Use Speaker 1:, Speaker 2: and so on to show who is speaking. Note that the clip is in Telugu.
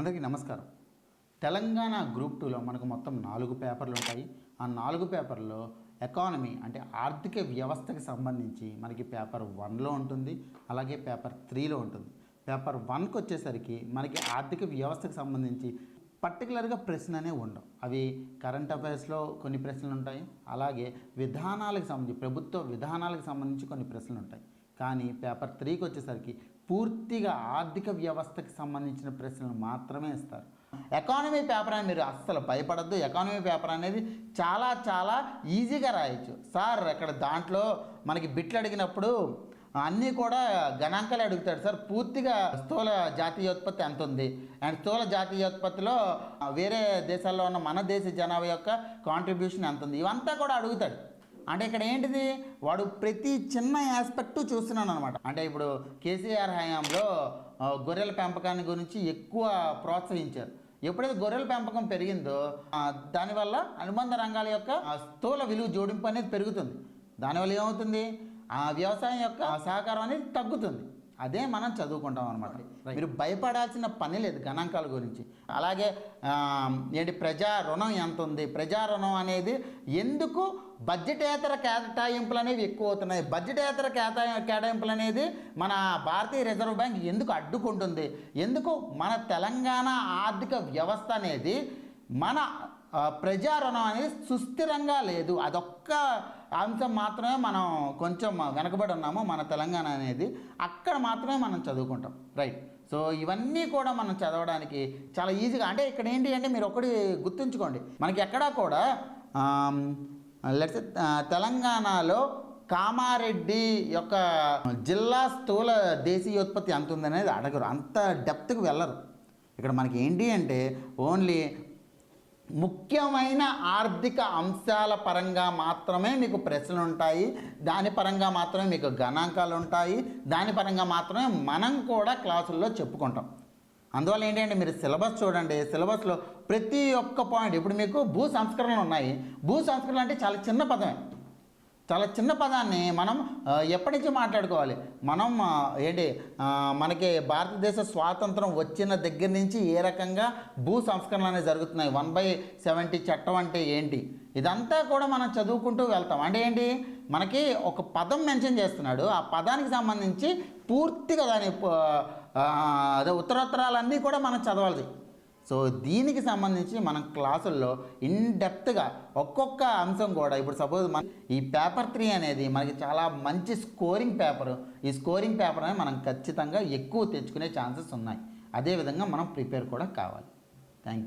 Speaker 1: అందరికీ నమస్కారం. తెలంగాణ గ్రూప్ టూలో మనకు మొత్తం నాలుగు పేపర్లు ఉంటాయి. ఆ నాలుగు పేపర్లో ఎకానమీ అంటే ఆర్థిక వ్యవస్థకి సంబంధించి మనకి పేపర్ వన్లో ఉంటుంది. అలాగే పేపర్ త్రీలో ఉంటుంది. పేపర్ వన్కి వచ్చేసరికి మనకి ఆర్థిక వ్యవస్థకు సంబంధించి పర్టికులర్గా ప్రశ్న అనే ఉండవు. అవి కరెంట్ అఫైర్స్లో కొన్ని ప్రశ్నలు ఉంటాయి. అలాగే విధానాలకు సంబంధించి ప్రభుత్వ విధానాలకు సంబంధించి కొన్ని ప్రశ్నలు ఉంటాయి. కానీ పేపర్ త్రీకి వచ్చేసరికి పూర్తిగా ఆర్థిక వ్యవస్థకి సంబంధించిన ప్రశ్నలు మాత్రమే ఇస్తారు. ఎకానమీ పేపర్ అని మీరు అస్సలు భయపడద్దు. ఎకానమీ పేపర్ అనేది చాలా చాలా ఈజీగా రాయొచ్చు. సార్ అక్కడ దాంట్లో మనకి బిట్లు అడిగినప్పుడు అన్నీ కూడా గణాంకాలు అడుగుతాడు సార్ పూర్తిగా స్థూల జాతీయోత్పత్తి ఎంత ఉంది? అండ్ స్థూల జాతీయోత్పత్తిలో వేరే దేశాల్లో ఉన్న మన దేశ జనాభా యొక్క కాంట్రిబ్యూషన్ ఎంత ఉంది? ఇవంతా కూడా అడుగుతాడు. అంటే ఇక్కడ ఏంటిది? వాడు ప్రతి చిన్న ఆస్పెక్టు చూస్తున్నాను అనమాట అంటే ఇప్పుడు కేసీఆర్ హయాంలో గొర్రెల పెంపకాన్ని గురించి ఎక్కువ ప్రోత్సహించారు. ఎప్పుడైతే గొర్రెల పెంపకం పెరిగిందో దానివల్ల అనుబంధ రంగాల యొక్క స్థూల విలువ జోడింపు అనేది పెరుగుతుంది. దానివల్ల ఏమవుతుంది? ఆ వ్యవసాయం యొక్క సహకారం అనేది తగ్గుతుంది. అదే మనం చదువుకుంటాం అనమాట మీరు భయపడాల్సిన పని లేదు గణాంకాల గురించి. అలాగే ఏంటి ప్రజా రుణం ఎంత ఉంది ప్రజా రుణం అనేది ఎందుకు బడ్జెటేతర కేటాయింపులు అనేవి ఎక్కువ అవుతున్నాయి? బడ్జెటేతర కేటా కేటాయింపులు అనేది మన భారతీయ రిజర్వ్ బ్యాంక్ ఎందుకు అడ్డుకుంటుంది? ఎందుకు మన తెలంగాణ ఆర్థిక వ్యవస్థ అనేది మన ప్రజా రుణం అనేది సుస్థిరంగా లేదు. అదొక్క అంశం మాత్రమే మనం కొంచెం వెనకబడి ఉన్నాము మన తెలంగాణ అనేది. అక్కడ మాత్రమే మనం చదువుకుంటాం. రైట్ సో ఇవన్నీ కూడా మనం చదవడానికి చాలా ఈజీగా అంటే ఇక్కడ ఏంటి అంటే మీరు ఒకటి గుర్తుంచుకోండి. మనకి ఎక్కడా కూడా లెట్స్ తెలంగాణలో కామారెడ్డి యొక్క జిల్లా స్థూల దేశీయోత్పత్తి ఎంత ఉందనేది అడగరు. అంత డెప్త్కి వెళ్ళరు. ఇక్కడ మనకి ఏంటి అంటే ఓన్లీ ముఖ్యమైన ఆర్థిక అంశాల పరంగా మాత్రమే మీకు ప్రశ్నలు ఉంటాయి దాని పరంగా మాత్రమే మీకు గణాంకాలు ఉంటాయి దాని పరంగా మాత్రమే మనం కూడా క్లాసుల్లో చెప్పుకుంటాం. అందువల్ల ఏంటంటే మీరు సిలబస్ చూడండి. సిలబస్లో ప్రతి ఒక్క పాయింట్ ఇప్పుడు మీకు భూ సంస్కరణలు ఉన్నాయి భూ సంస్కరణలు అంటే చాలా చిన్న పదమే. చాలా చిన్న పదాన్ని మనం ఎప్పటి నుంచి మాట్లాడుకోవాలి? మనం ఏంటి మనకి భారతదేశ స్వాతంత్రం వచ్చిన దగ్గర నుంచి ఏ రకంగా భూ సంస్కరణలు అనేవి జరుగుతున్నాయి? వన్ బై సెవెంటీ చట్టం అంటే ఏంటి? ఇదంతా కూడా మనం చదువుకుంటూ వెళ్తాం. అంటే ఏంటి? మనకి ఒక పదం మెన్షన్ చేస్తున్నాడు. ఆ పదానికి సంబంధించి పూర్తిగా దాని అదే ఉత్తరోత్తరాలన్నీ కూడా మనం చదవాలి సో దీనికి సంబంధించి మనం క్లాసుల్లో ఇన్ డెప్త్గా ఒక్కొక్క అంశం కూడా ఇప్పుడు సపోజ్ మన ఈ పేపర్ త్రీ అనేది మనకి చాలా మంచి స్కోరింగ్ పేపర్ ఈ స్కోరింగ్ పేపర్ అనేది మనం ఖచ్చితంగా ఎక్కువ తెచ్చుకునే ఛాన్సెస్ ఉన్నాయి. అదేవిధంగా మనం ప్రిపేర్ కూడా కావాలి.